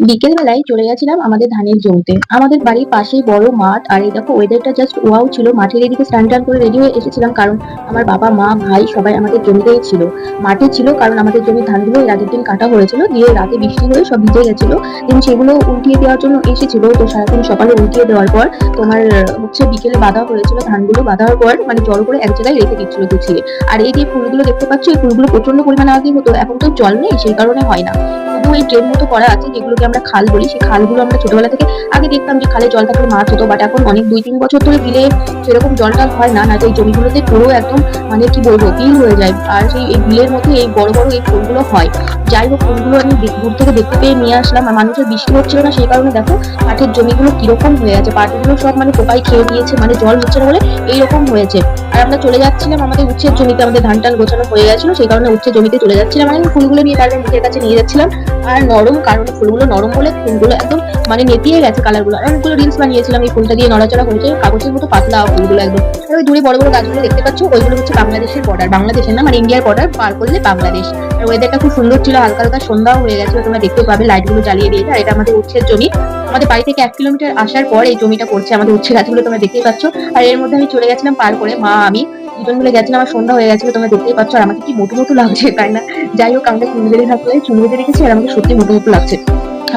বিকেল বেলায় চলে গেছিলাম আমাদের ধানের জমিতে। আমাদের বাড়ির পাশেই বড় মাঠ, আর এই দেখো ওয়েদারটা জাস্ট ওয়াও ছিল। মাঠের এদিকে টান করে রেডি হয়ে এসেছিলাম কারণ আমার বাবা, মা, ভাই সবাই আমাদের জমিতেই ছিল। মাঠে ছিল কারণ আমাদের জমির ধানগুলো এর আগের দিন কাটা হয়েছিল, দিয়ে রাতে বৃষ্টি হয়ে সব ভিজে গেছিল। কিন্তু সেগুলো উল্টিয়ে দেওয়ার জন্য এসেছিল, তো সারাদিন সকালে উল্টিয়ে দেওয়ার পর তোমার, হচ্ছে বিকেলে বাঁধা হয়েছিল ধানগুলো বাঁধার পর মানে জড়ো করে এক জায়গায় রেখে দিচ্ছিল গুছিয়ে। আর এই যে ফুলগুলো দেখতে পাচ্ছ, এই ফুলগুলো প্রচণ্ড পরিমাণে আগে হতো, এখন তো জল নেই, সেই কারণে হয় না। শুধু ট্রেন মতো করা আছে, যেগুলোকে আমরা খাল বলি। সেই খালগুলো আমরা ছোটবেলা থেকে আগে দেখতাম যে খালে জল থাকলে মাছ হতো বাট এখন অনেক দুই তিন বছর ধরে বিলে সেরকম জলটা হয় না না এই জমিগুলোতে পুরো একদম মানে কি বলব বিল হয়ে যায়। আর সেই এই বিলের মধ্যে এই বড় বড় এই ফুলগুলো হয়। যাই হোক, ফুলগুলো আমি দূর থেকে দেখতে পেয়ে নিয়ে আসলাম। আর মানুষের বৃষ্টি হচ্ছিল না, সেই কারণে দেখো পাটের জমিগুলো কীরকম হয়ে আছে। পাটগুলো সব মানে পোকাই খেয়ে দিয়েছে মানে জল হচ্ছে না বলে এইরকম হয়েছে। আর আমরা চলে যাচ্ছিলাম আমাদের উচ্ছের জমিতে, আমাদের ধান টান গোছানো হয়ে গেছিল, সেই কারণে উচ্ছের জমিতে চলে যাচ্ছিলাম। মানে ফুলগুলো নিয়ে তারপরে মুখের কাছে নিয়ে যাচ্ছিলাম। আর নরম, কারণ ফুলগুলো নরম বলে ফুলগুলো একদম মানে নেতিয়ে গেছে কালারগুলো আর অনেকগুলো রিলস বানিয়েছিলাম, এই ফুলটা দিয়ে নড়াচড়া হয়েছে কাগজের মতো পাতলা ফুলগুলো একদম। আর ওই দূরে বড় বড় গাছগুলো দেখতে পাচ্ছ, ওইগুলো হচ্ছে বাংলাদেশের বর্ডার বাংলাদেশের না মানে ইন্ডিয়ার বর্ডার পার করলে বাংলাদেশ। আর ওয়েদারটা খুব সুন্দর ছিল, হালকা হালকা সন্ধ্যাও হয়ে গেছিল, তোমরা দেখতে পাবে লাইটগুলো জ্বালিয়ে দিয়েছে, আর এটা আমাদের উচ্ছের জমি। আমাদের বাড়ি থেকে এক কিলোমিটার আসার পর এই জমিটা পড়ছে আমাদের উচ্ছে গাছগুলো, তোমরা দেখতেই পাচ্ছ। আর এর মধ্যে আমি চলে গেছিলাম পার করে, মা, আমি দুজন মিলে গেছিলাম, আমার সন্ধ্যা হয়ে গেছিল, তোমরা দেখতেই পাচ্ছ আর আমাকে কি মোটু মোটু লাগছে, তাই না? যাই হোক, আমাকে চুল বেঁধে থাকলে চুল বেঁধে রেখেছি আর আমাকে সত্যি মোটু মোটু লাগছে।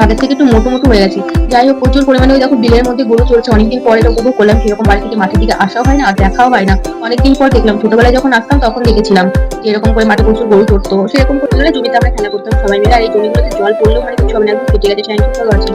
আগের থেকে একটু মোটু মোটু হয়ে গেছি। যাই হোক, প্রচুর পরিমাণে ওই দেখো বিলের মধ্যে গরু চলছে অনেকদিন পরে এটা উপভোগ করলাম সেরকম বাড়ি থেকে মাঠের দিকে আসাও হয় না, আর দেখাও হয় না। অনেকদিন পর দেখলাম, ছোটবেলায় যখন আসতাম তখন দেখেছিলাম যে এরকম করে মাঠে প্রচুর গরু চড়তো। সেরকম করতে গেলে জমিতে আমরা খেলা করতাম সবাই মিলে, আর এই জমিগুলোতে জল পড়লেও মানে হবে না কেটে গেছে ওয়াচিং